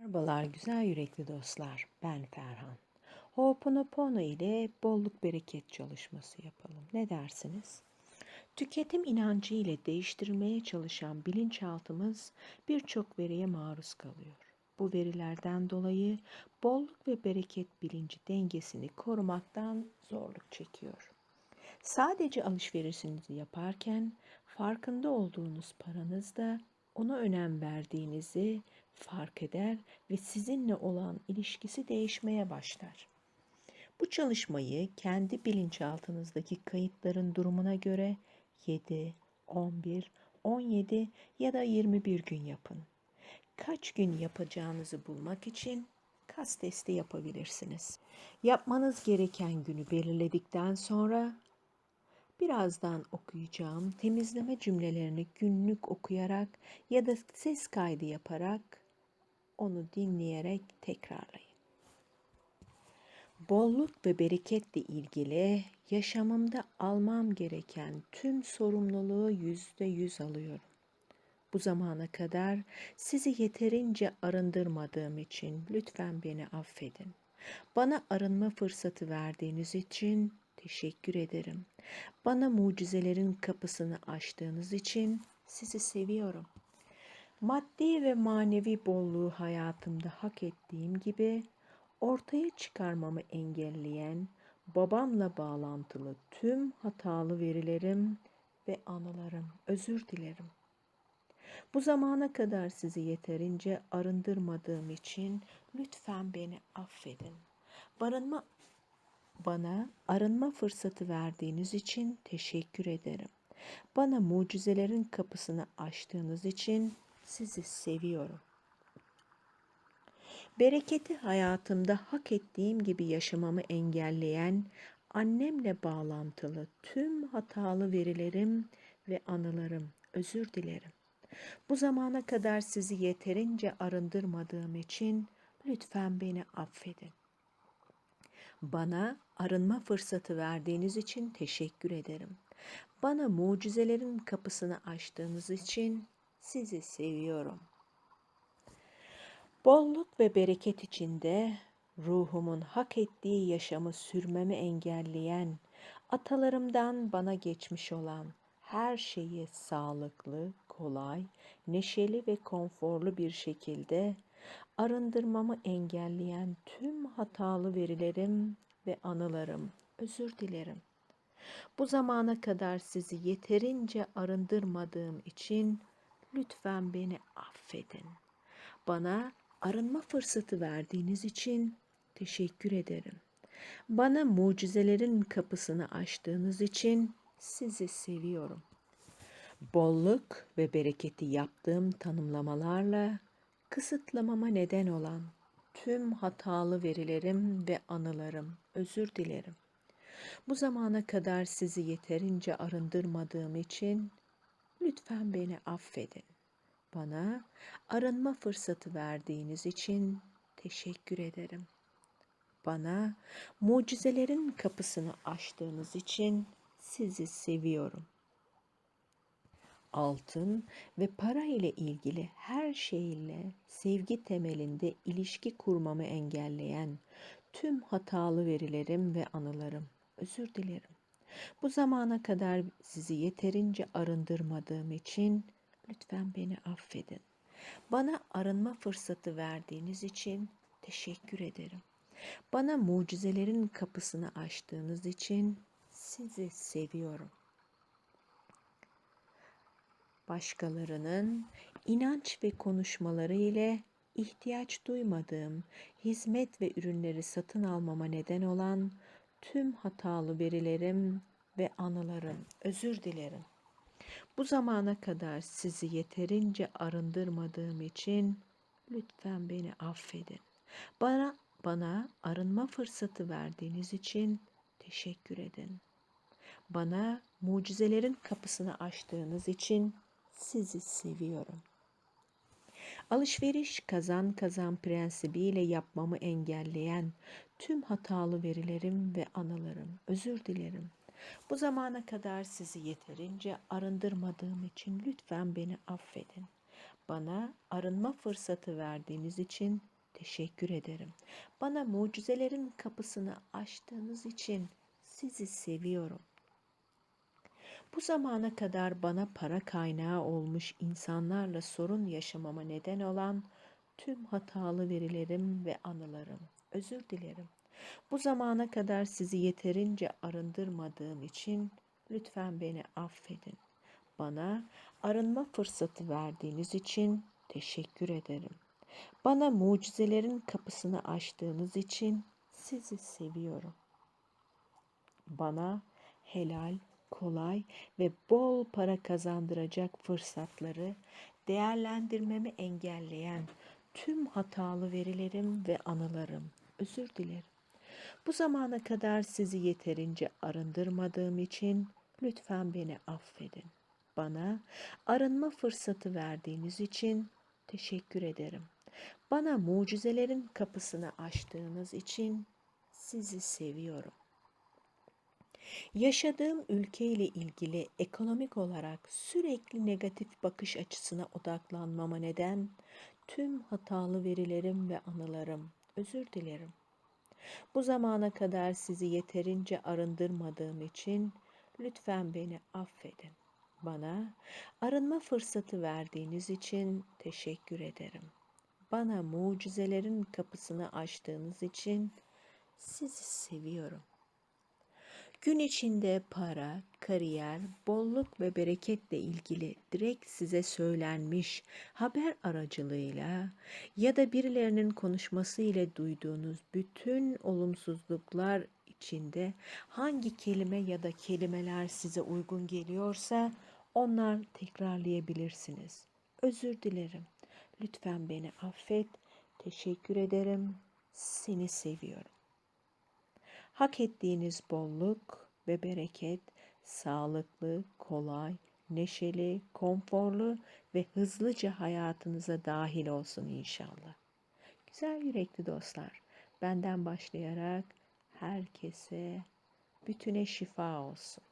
Merhabalar güzel yürekli dostlar. Ben Ferhan. Ho'oponopono ile bolluk bereket çalışması yapalım. Ne dersiniz? Tüketim inancı ile değiştirmeye çalışan bilinçaltımız birçok veriye maruz kalıyor. Bu verilerden dolayı bolluk ve bereket bilinci dengesini korumaktan zorluk çekiyor. Sadece alışverişinizi yaparken farkında olduğunuz paranızda ona önem verdiğinizi fark eder ve sizinle olan ilişkisi değişmeye başlar. Bu çalışmayı kendi bilinçaltınızdaki kayıtların durumuna göre 7, 11, 17 ya da 21 gün yapın. Kaç gün yapacağınızı bulmak için kas testi yapabilirsiniz. Yapmanız gereken günü belirledikten sonra Birazdan okuyacağım temizleme cümlelerini günlük okuyarak ya da ses kaydı yaparak onu dinleyerek tekrarlayın. Bolluk ve bereketle ilgili yaşamımda almam gereken tüm sorumluluğu yüzde yüz alıyorum. Bu zamana kadar sizi yeterince arındırmadığım için lütfen beni affedin. Bana arınma fırsatı verdiğiniz için teşekkür ederim. Bana mucizelerin kapısını açtığınız için sizi seviyorum. Maddi ve manevi bolluğu hayatımda hak ettiğim gibi ortaya çıkarmamı engelleyen babamla bağlantılı tüm hatalı verilerim ve anılarım özür dilerim. Bu zamana kadar sizi yeterince arındırmadığım için lütfen beni affedin. Barınma bana arınma fırsatı verdiğiniz için teşekkür ederim. Bana mucizelerin kapısını açtığınız için sizi seviyorum. Bereketi hayatımda hak ettiğim gibi yaşamamı engelleyen annemle bağlantılı tüm hatalı verilerim ve anılarım özür dilerim. Bu zamana kadar sizi yeterince arındırmadığım için lütfen beni affedin. Bana arınma fırsatı verdiğiniz için teşekkür ederim. Bana mucizelerin kapısını açtığınız için sizi seviyorum. Bolluk ve bereket içinde ruhumun hak ettiği yaşamı sürmemi engelleyen, atalarımdan bana geçmiş olan her şeyi sağlıklı, kolay, neşeli ve konforlu bir şekilde arındırmamı engelleyen tüm hatalı verilerim ve anılarım özür dilerim. Bu zamana kadar sizi yeterince arındırmadığım için lütfen beni affedin. Bana arınma fırsatı verdiğiniz için teşekkür ederim. Bana mucizelerin kapısını açtığınız için sizi seviyorum. Bolluk ve bereketi yaptığım tanımlamalarla kısıtlamama neden olan tüm hatalı verilerim ve anılarım özür dilerim. Bu zamana kadar sizi yeterince arındırmadığım için lütfen beni affedin. Bana arınma fırsatı verdiğiniz için teşekkür ederim. Bana mucizelerin kapısını açtığınız için sizi seviyorum. Altın ve para ile ilgili her şeyle sevgi temelinde ilişki kurmamı engelleyen tüm hatalı verilerim ve anılarım özür dilerim. Bu zamana kadar sizi yeterince arındırmadığım için lütfen beni affedin. Bana arınma fırsatı verdiğiniz için teşekkür ederim. Bana mucizelerin kapısını açtığınız için sizi seviyorum. Başkalarının inanç ve konuşmaları ile ihtiyaç duymadığım hizmet ve ürünleri satın almama neden olan tüm hatalı verilerim ve anılarım özür dilerim. Bu zamana kadar sizi yeterince arındırmadığım için lütfen beni affedin. Bana bana arınma fırsatı verdiğiniz için teşekkür edin. Bana mucizelerin kapısını açtığınız için sizi seviyorum. Alışveriş kazan kazan prensibiyle yapmamı engelleyen tüm hatalı verilerim ve anılarım özür dilerim. Bu zamana kadar sizi yeterince arındırmadığım için lütfen beni affedin. Bana arınma fırsatı verdiğiniz için teşekkür ederim. Bana mucizelerin kapısını açtığınız için sizi seviyorum. Bu zamana kadar bana para kaynağı olmuş insanlarla sorun yaşamama neden olan tüm hatalı verilerim ve anılarım. Özür dilerim. Bu zamana kadar sizi yeterince arındırmadığım için lütfen beni affedin. Bana arınma fırsatı verdiğiniz için teşekkür ederim. Bana mucizelerin kapısını açtığınız için sizi seviyorum. Bana helal, kolay ve bol para kazandıracak fırsatları değerlendirmemi engelleyen tüm hatalı verilerim ve anılarım. Özür dilerim. Bu zamana kadar sizi yeterince arındırmadığım için lütfen beni affedin. Bana arınma fırsatı verdiğiniz için teşekkür ederim. Bana mucizelerin kapısını açtığınız için sizi seviyorum. Yaşadığım ülke ile ilgili ekonomik olarak sürekli negatif bakış açısına odaklanmama neden tüm hatalı verilerim ve anılarım. Özür dilerim. Bu zamana kadar sizi yeterince arındırmadığım için lütfen beni affedin. Bana arınma fırsatı verdiğiniz için teşekkür ederim. Bana mucizelerin kapısını açtığınız için sizi seviyorum. Gün içinde para, kariyer, bolluk ve bereketle ilgili direkt size söylenmiş haber aracılığıyla ya da birilerinin konuşması ile duyduğunuz bütün olumsuzluklar içinde hangi kelime ya da kelimeler size uygun geliyorsa onlar tekrarlayabilirsiniz. Özür dilerim. Lütfen beni affet. Teşekkür ederim. Seni seviyorum. Hak ettiğiniz bolluk ve bereket sağlıklı, kolay, neşeli, konforlu ve hızlıca hayatınıza dahil olsun inşallah. Güzel yürekli dostlar, benden başlayarak herkese, bütüne şifa olsun.